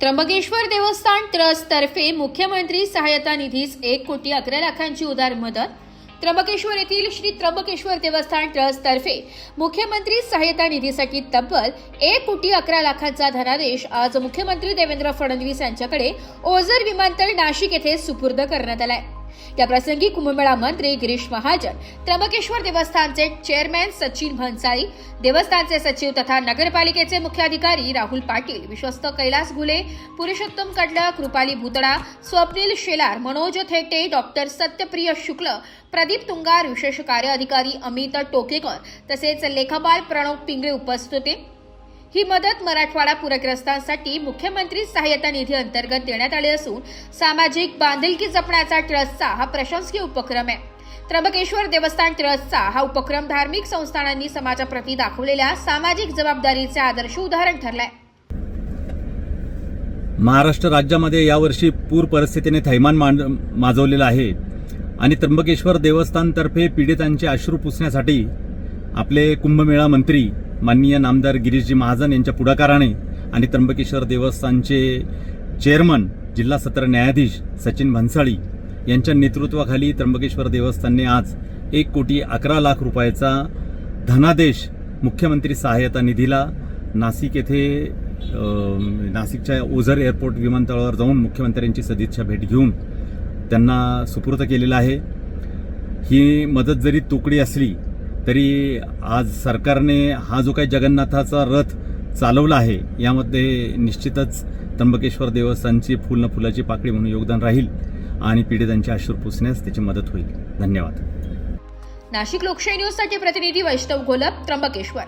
त्र्यंबकेश्वर देवस्थान ट्रस्टतर्फे मुख्यमंत्री सहायता निधीस एक कोटी अकरा लाखांची उदार मदत. त्र्यंबकेश्वर येथील श्री त्र्यंबकेश्वर देवस्थान ट्रस्टतर्फे मुख्यमंत्री सहायता निधीसाठी तब्बल एक कोटी अकरा लाखांचा धनादेश आज मुख्यमंत्री देवेंद्र फडणवीस यांच्याकडे. ओझर विमानतळ नाशिक येथे सुपूर्द करण्यात आलाय. या प्रसंगी कुंभमेळा मंत्री गिरीश महाजन त्र्यंबकेश्वर देवस्थानचे चेअरमॅन सचिन भन्साळी देवस्थानचे सचिव तथा नगरपालिकेचे मुख्याधिकारी राहुल पाटील विश्वस्त कैलास घुले पुरुषोत्तम कडलक कृपाली भुतडा स्वप्नील शेलार मनोज थेटे डॉक्टर सत्यप्रिय शुक्ल प्रदीप तुंगार विशेष कार्य अधिकारी अमित टोकेकर तसेच लेखापाल प्रणव पिंगळे उपस्थित होते. ही मदत मराठवाडा पूरग्रस्तांसाठी मुख्यमंत्री सहाय्यता निधी अंतर्गत देण्यात आली असून सामाजिक बांधिलकी जपण्याचा ट्रस्टचा हा प्रशंसकीय उपक्रम आहे. त्र्यंबकेश्वर देवस्थान ट्रस्टचा हा उपक्रम धार्मिक संस्थानांनी समाजाप्रती दाखवलेल्या सामाजिक जबाबदारीचे आदर्श उदाहरण ठरलाय. महाराष्ट्र राज्यामध्ये यावर्षी पूर परिस्थितीने थैमान मांड माजवलेलं आहे आणि त्र्यंबकेश्वर देवस्थानतर्फे पीडितांचे अश्रू पुसण्यासाठी आपले कुंभमेळा मंत्री माननीय नामदार गिरीशजी महाजन यांच्या पुढाकाराने आणि त्र्यंबकेश्वर देवस्थानचे चेअरमन जिल्हा सत्र न्यायाधीश सचिन भन्साळी यांच्या नेतृत्वाखाली त्र्यंबकेश्वर देवस्थानने आज एक कोटी अकरा लाख रुपयाचा धनादेश मुख्यमंत्री सहाय्यता निधीला नाशिक येथे नाशिकच्या ओझर एअरपोर्ट विमानतळावर जाऊन मुख्यमंत्र्यांची सदिच्छा भेट घेऊन त्यांना सुपूर्द केलेला आहे. ही मदत जरी तुकडी असली तरी आज सरकारने हा जो काही जगन्नाथाचा रथ चालवला आहे यामध्ये निश्चितच त्र्यंबकेश्वर देवस्थानची फुल न फुलाची पाकळी म्हणून योगदान राहील आणि पीडितांचे आश्रू पुसण्यास त्याची मदत होईल. धन्यवाद. नाशिक लोकशाही न्यूजसाठी प्रतिनिधी वैष्णव घोलप त्र्यंबकेश्वर.